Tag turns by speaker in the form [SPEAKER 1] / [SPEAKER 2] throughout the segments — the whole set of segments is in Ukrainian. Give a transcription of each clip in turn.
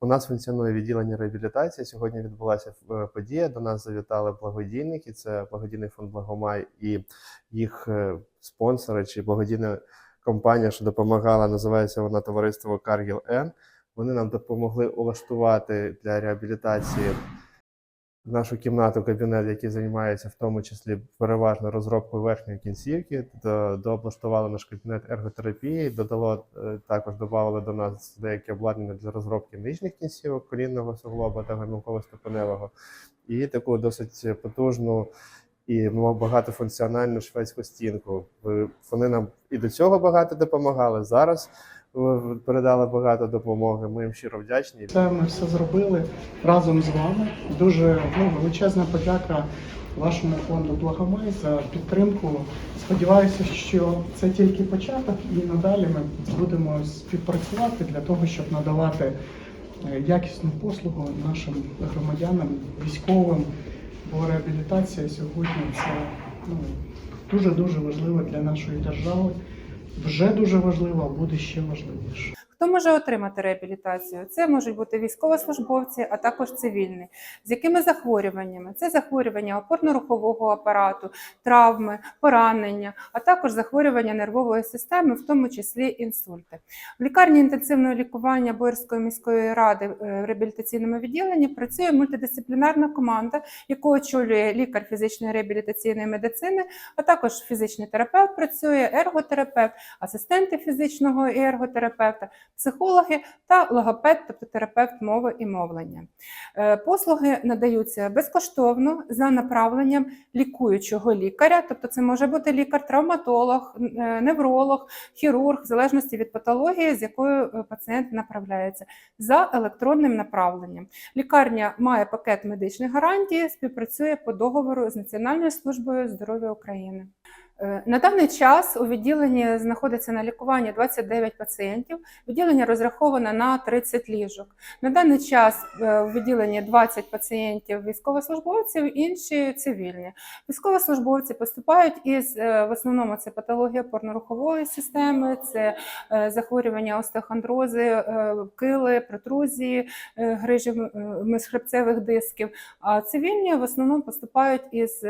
[SPEAKER 1] У нас функціонує відділення реабілітації. Сьогодні відбулася е, подія. До нас завітали благодійники. Це благодійний фонд Благомай і їх е, спонсори чи благодійна компанія, що допомагала. Називається вона товариство Каргіл Н. Вони нам допомогли улаштувати для реабілітації нашу кімнату, кабінет, який займається в тому числі переважно розробкою верхньої кінцівки. До, дооблаштували наш кабінет ерготерапії, додало е, також додали до нас деяке обладнання для розробки нижніх кінцівок, колінного суглоба та гомілково-ступеневого, і таку досить потужну і багатофункціональну шведську стінку. Вони нам і до цього багато допомагали. Зараз передали багато допомоги. Ми їм щиро вдячні.
[SPEAKER 2] Це ми все зробили разом з вами. Дуже ну, величезна подяка вашому фонду Благомай за підтримку. Сподіваюся, що це тільки початок, і надалі ми будемо співпрацювати для того, щоб надавати е, якісну послугу нашим громадянам, військовим. Бо реабілітація сьогодні це ну, дуже дуже важливо для нашої держави. Вже дуже важливо, а буде ще важливіше.
[SPEAKER 3] Хто може отримати реабілітацію? Це можуть бути військовослужбовці, а також цивільні. З якими захворюваннями? Це захворювання опорно-рухового апарату, травми, поранення, а також захворювання нервової системи, в тому числі інсульти. В лікарні інтенсивного лікування Боярської міської ради е, в реабілітаційному відділенні працює мультидисциплінарна команда, яку очолює лікар фізичної реабілітаційної медицини, а також фізичний терапевт працює, ерготерапевт, асистенти фізичного і ерготерапевта, психологи та логопед, тобто терапевт мови і мовлення. Е, Послуги надаються безкоштовно за направленням лікуючого лікаря, тобто це може бути лікар-травматолог, е, невролог, хірург, в залежності від патології, з якою е, пацієнт направляється, за електронним направленням. Лікарня має пакет медичних гарантій, співпрацює по договору з Національною службою здоров'я України. Е, На даний час у відділенні знаходиться на лікуванні 29 пацієнтів. Відділення розраховане на 30 ліжок. На даний час е, у відділенні 20 пацієнтів військовослужбовців, інші цивільні. Військовослужбовці поступають із е, в основному це патологія опорно-рухової системи, це захворювання остеохондрози, кили, протрузії, грижі м- е, дисків. А цивільні в основному поступають із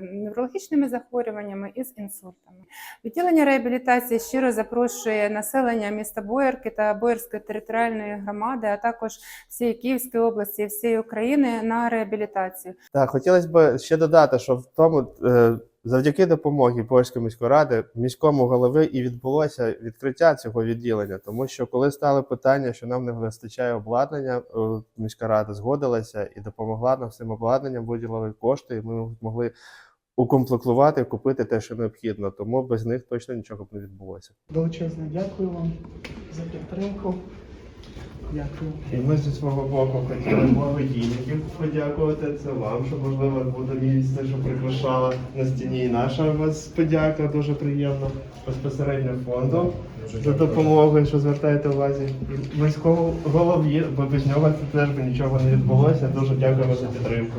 [SPEAKER 3] неврологічними захворюваннями і з інсультами. Відділення реабілітації щиро запрошує населення міста Боярки та Боярської територіальної громади, а також всієї Київської області, всієї України на реабілітацію.
[SPEAKER 1] Так, хотілося б ще додати, що в тому е, завдяки допомогі Польської міської ради міському голови і відбулося відкриття цього відділення, тому що коли стали питання, що нам не вистачає обладнання, е, міська рада згодилася і допомогла нам цим обладнанням, виділили кошти, і ми могли укомплектувати, купити те, що необхідно. Тому без них точно нічого б не відбулося.
[SPEAKER 2] Величезне дякую вам за підтримку. Дякую.
[SPEAKER 1] І ми зі свого боку хотіли благодійників подякувати. Це вам, що можливо буде місце, що приглашала на стіні. І наша вас подяка дуже приємно безпосередньо фонду за допомогу, що звертаєте увазі. І міському голові, бо без нього це теж би нічого не відбулося. Дуже дякуємо за підтримку.